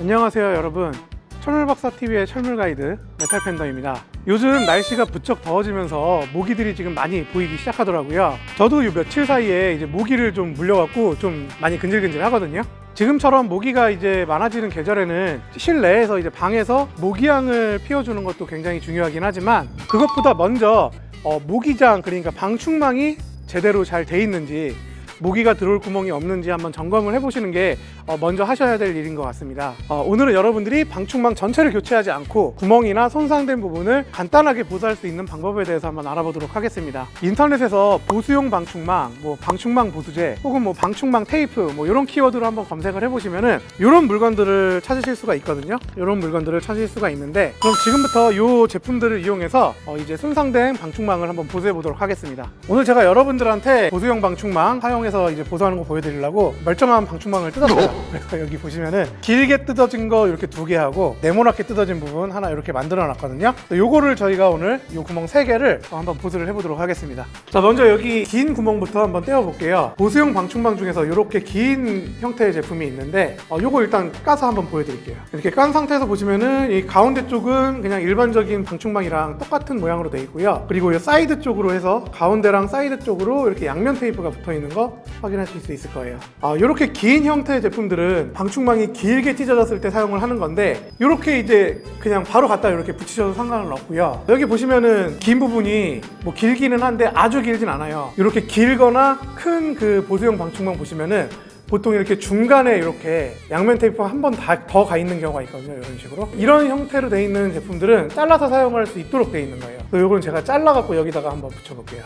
안녕하세요 여러분. 철물박사TV의 철물가이드 메탈팬더입니다. 요즘 날씨가 부쩍 더워지면서 모기들이 지금 많이 보이기 시작하더라고요. 저도 요 며칠 사이에 이제 모기를 좀 물려갖고 좀 많이 근질근질 하거든요. 지금처럼 모기가 이제 많아지는 계절에는 실내에서 이제 방에서 모기향을 피워주는 것도 굉장히 중요하긴 하지만 그것보다 먼저 어, 모기장 그러니까 방충망이 제대로 잘 돼 있는지 모기가 들어올 구멍이 없는지 한번 점검을 해보시는 게 어, 먼저 하셔야 될 일인 것 같습니다. 어, 오늘은 여러분들이 방충망 전체를 교체하지 않고 구멍이나 손상된 부분을 간단하게 보수할 수 있는 방법에 대해서 한번 알아보도록 하겠습니다. 인터넷에서 보수용 방충망, 뭐 방충망 보수제, 혹은 뭐 방충망 테이프, 뭐 이런 키워드로 한번 검색을 해보시면은 이런 물건들을 찾으실 수가 있거든요. 이런 물건들을 찾으실 수가 있는데 그럼 지금부터 이 제품들을 이용해서 어, 이제 손상된 방충망을 한번 보수해 보도록 하겠습니다. 오늘 제가 여러분들한테 보수용 방충망 사용해 서 이제 보수하는 거 보여드리려고 멀쩡한 방충망을 뜯었어요. 그래서 여기 보시면은 길게 뜯어진 거 이렇게 두 개 하고 네모나게 뜯어진 부분 하나 이렇게 만들어 놨거든요. 요거를 저희가 오늘 이 구멍 세 개를 한번 보수를 해보도록 하겠습니다. 자 먼저 여기 긴 구멍부터 한번 떼어 볼게요. 보수용 방충망 중에서 이렇게 긴 형태의 제품이 있는데 어, 요거 일단 까서 한번 보여드릴게요. 이렇게 깐 상태에서 보시면은 이 가운데 쪽은 그냥 일반적인 방충망이랑 똑같은 모양으로 되어 있고요. 그리고 이 사이드 쪽으로 해서 가운데랑 사이드 쪽으로 이렇게 양면 테이프가 붙어 있는 거 확인하실 수 있을 거예요. 아, 이렇게 긴 형태의 제품들은 방충망이 길게 찢어졌을 때 사용을 하는 건데 이렇게 이제 그냥 바로 갖다 이렇게 붙이셔도 상관은 없고요. 여기 보시면은 긴 부분이 뭐 길기는 한데 아주 길진 않아요. 이렇게 길거나 큰 그 보수용 방충망 보시면은 보통 이렇게 중간에 이렇게 양면 테이프가 한 번 더 가 있는 경우가 있거든요. 이런 식으로. 이런 형태로 돼 있는 제품들은 잘라서 사용할 수 있도록 돼 있는 거예요. 그래서 이건 제가 잘라 갖고 여기다가 한번 붙여볼게요.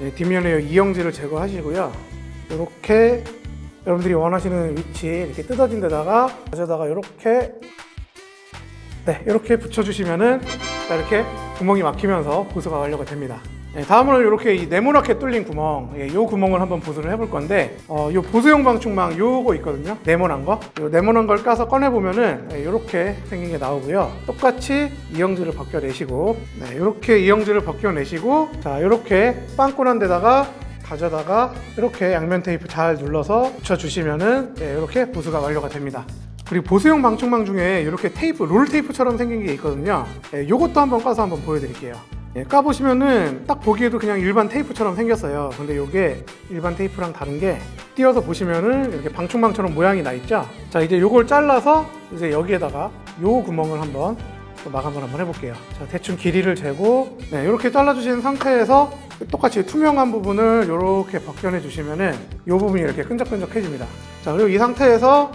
네, 뒷면에 이영지를 제거하시고요. 이렇게 여러분들이 원하시는 위치 이렇게 뜯어진 데다가 가져다가 이렇게 네 이렇게 붙여주시면은 자, 이렇게 구멍이 막히면서 보수가 완료가 됩니다. 네, 다음으로 이렇게 이 네모나게 뚫린 구멍, 예, 이 구멍을 한번 보수를 해볼 건데, 어, 이 보수용 방충망 요거 있거든요. 네모난 거. 요 네모난 걸 까서 꺼내 보면은 예, 이렇게 생긴 게 나오고요. 똑같이 이영지를 벗겨내시고, 네, 이렇게 이영지를 벗겨내시고, 자, 이렇게 빵꾸난 데다가 가져다가 이렇게 양면 테이프 잘 눌러서 붙여주시면은 네, 이렇게 보수가 완료가 됩니다. 그리고 보수용 방충망 중에 이렇게 테이프, 롤 테이프처럼 생긴 게 있거든요. 예, 요것도 한번 까서 한번 보여드릴게요. 예, 까보시면은 딱 보기에도 그냥 일반 테이프처럼 생겼어요. 근데 이게 일반 테이프랑 다른 게 띄어서 보시면은 이렇게 방충망처럼 모양이 나 있죠. 자, 이제 요걸 잘라서 이제 여기에다가 요 구멍을 한번 또 마감을 한번 해볼게요. 자, 대충 길이를 재고 네, 이렇게 잘라주신 상태에서 똑같이 투명한 부분을 이렇게 벗겨내 주시면은 이 부분이 이렇게 끈적끈적해집니다. 자, 그리고 이 상태에서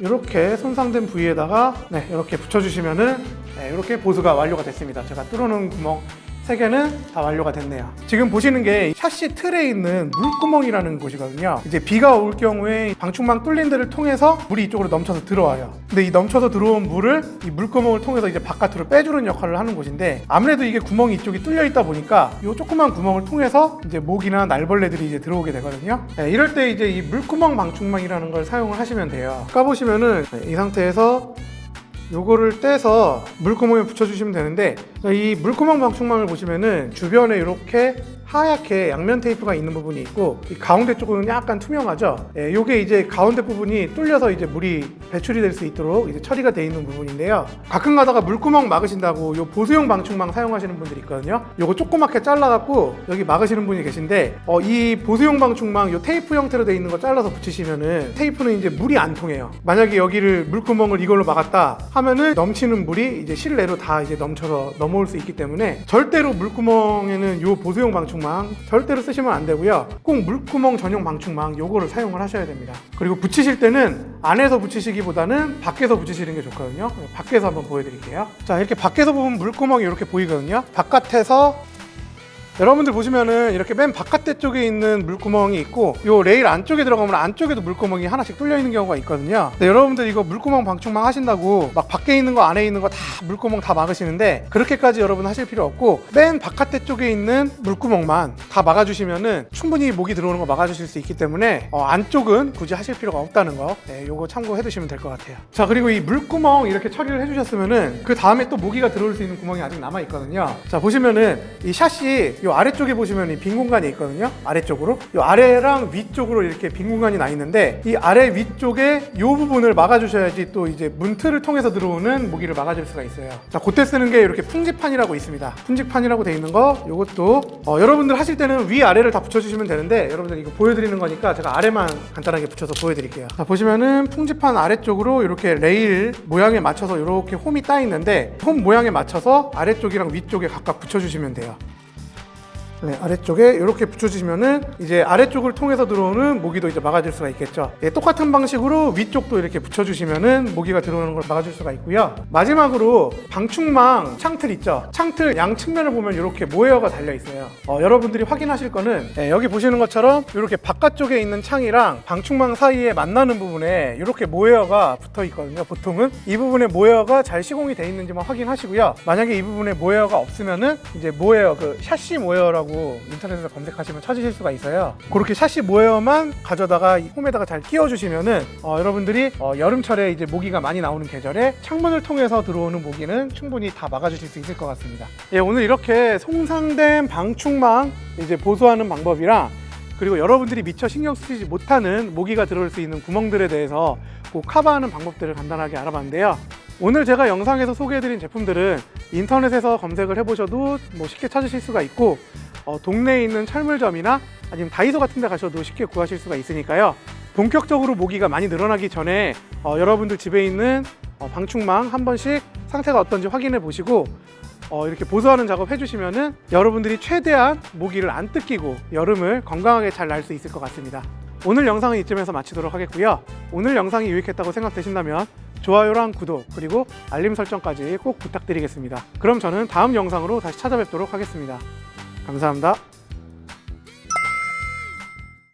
이렇게 손상된 부위에다가 네, 이렇게 붙여주시면은 네, 이렇게 보수가 완료가 됐습니다. 제가 뚫어놓은 구멍 세 개는 다 완료가 됐네요. 지금 보시는 게 샤시 틀에 있는 물구멍이라는 곳이거든요. 이제 비가 올 경우에 방충망 뚫린 데를 통해서 물이 이쪽으로 넘쳐서 들어와요. 근데 이 넘쳐서 들어온 물을 이 물구멍을 통해서 이제 바깥으로 빼주는 역할을 하는 곳인데 아무래도 이게 구멍이 이쪽이 뚫려 있다 보니까 이 조그만 구멍을 통해서 이제 모기나 날벌레들이 이제 들어오게 되거든요. 네, 이럴 때 이제 이 물구멍 방충망이라는 걸 사용을 하시면 돼요. 까보시면은 네, 이 상태에서 요거를 떼서 물구멍에 붙여주시면 되는데 이 물구멍 방충망을 보시면은 주변에 이렇게 하얗게 양면 테이프가 있는 부분이 있고 이 가운데 쪽은 약간 투명하죠. 예, 요게 이제 가운데 부분이 뚫려서 이제 물이 배출이 될 수 있도록 이제 처리가 돼 있는 부분인데요. 가끔 가다가 물구멍 막으신다고 요 보수용 방충망 사용하시는 분들이 있거든요. 요거 조그맣게 잘라갖고 여기 막으시는 분이 계신데 어, 이 보수용 방충망 요 테이프 형태로 돼 있는 거 잘라서 붙이시면은 테이프는 이제 물이 안 통해요. 만약에 여기를 물구멍을 이걸로 막았다 하면은 넘치는 물이 이제 실내로 다 이제 넘쳐서 넘 어올 수 있기 때문에 절대로 물구멍에는 요 보수용 방충망 절대로 쓰시면 안 되고요. 꼭 물구멍 전용 방충망 요거를 사용을 하셔야 됩니다. 그리고 붙이실 때는 안에서 붙이시기보다는 밖에서 붙이시는 게 좋거든요. 밖에서 한번 보여드릴게요. 자 이렇게 밖에서 보면 물구멍이 이렇게 보이거든요. 바깥에서 여러분들 보시면은 이렇게 맨 바깥에 쪽에 있는 물구멍이 있고 요 레일 안쪽에 들어가면 안쪽에도 물구멍이 하나씩 뚫려 있는 경우가 있거든요. 근데 여러분들 이거 물구멍 방충망 하신다고 막 밖에 있는 거 안에 있는 거 다 물구멍 다 막으시는데 그렇게까지 여러분 하실 필요 없고 맨 바깥에 쪽에 있는 물구멍만 다 막아주시면은 충분히 모기 들어오는 거 막아주실 수 있기 때문에 어, 안쪽은 굳이 하실 필요가 없다는 거 네, 요거 참고해 두시면 될 것 같아요. 자 그리고 이 물구멍 이렇게 처리를 해주셨으면은 그 다음에 또 모기가 들어올 수 있는 구멍이 아직 남아 있거든요. 자 보시면은 이 샷이 이 아래쪽에 보시면 이 빈 공간이 있거든요. 아래쪽으로. 이 아래랑 위쪽으로 이렇게 빈 공간이 나 있는데 이 아래 위쪽에 이 부분을 막아주셔야지 또 이제 문틀을 통해서 들어오는 모기를 막아줄 수가 있어요. 자, 그때 쓰는 게 이렇게 풍지판이라고 있습니다. 풍지판이라고 돼 있는 거 이것도 어, 여러분들 하실 때는 위 아래를 다 붙여주시면 되는데 여러분들 이거 보여드리는 거니까 제가 아래만 간단하게 붙여서 보여드릴게요. 자, 보시면은 풍지판 아래쪽으로 이렇게 레일 모양에 맞춰서 이렇게 홈이 따 있는데 홈 모양에 맞춰서 아래쪽이랑 위쪽에 각각 붙여주시면 돼요. 네, 아래쪽에 이렇게 붙여주시면은 이제 아래쪽을 통해서 들어오는 모기도 이제 막아줄 수가 있겠죠. 예, 똑같은 방식으로 위쪽도 이렇게 붙여주시면은 모기가 들어오는 걸 막아줄 수가 있고요. 마지막으로 방충망 창틀 있죠. 창틀 양 측면을 보면 이렇게 모에어가 달려 있어요. 어, 여러분들이 확인하실 거는 예, 여기 보시는 것처럼 이렇게 바깥쪽에 있는 창이랑 방충망 사이에 만나는 부분에 이렇게 모에어가 붙어 있거든요. 보통은 이 부분에 모에어가 잘 시공이 돼 있는지만 확인하시고요. 만약에 이 부분에 모에어가 없으면은 이제 모에어 그 샤시 모에어라고 인터넷에서 검색하시면 찾으실 수가 있어요. 그렇게 샤시 모에어만 가져다가 이 홈에다가 잘 끼워주시면은 어, 여러분들이 어, 여름철에 이제 모기가 많이 나오는 계절에 창문을 통해서 들어오는 모기는 충분히 다 막아주실 수 있을 것 같습니다. 예, 오늘 이렇게 송상된 방충망 이제 보수하는 방법이랑 그리고 여러분들이 미처 신경 쓰지 못하는 모기가 들어올 수 있는 구멍들에 대해서 그 커버하는 방법들을 간단하게 알아봤는데요. 오늘 제가 영상에서 소개해드린 제품들은 인터넷에서 검색을 해보셔도 뭐 쉽게 찾으실 수가 있고 어, 동네에 있는 철물점이나 아니면 다이소 같은 데 가셔도 쉽게 구하실 수가 있으니까요. 본격적으로 모기가 많이 늘어나기 전에 어, 여러분들 집에 있는 어, 방충망 한 번씩 상태가 어떤지 확인해 보시고 어, 이렇게 보수하는 작업 해주시면은 여러분들이 최대한 모기를 안 뜯기고 여름을 건강하게 잘 날 수 있을 것 같습니다. 오늘 영상은 이쯤에서 마치도록 하겠고요. 오늘 영상이 유익했다고 생각되신다면 좋아요랑 구독 그리고 알림 설정까지 꼭 부탁드리겠습니다. 그럼 저는 다음 영상으로 다시 찾아뵙도록 하겠습니다. 감사합니다.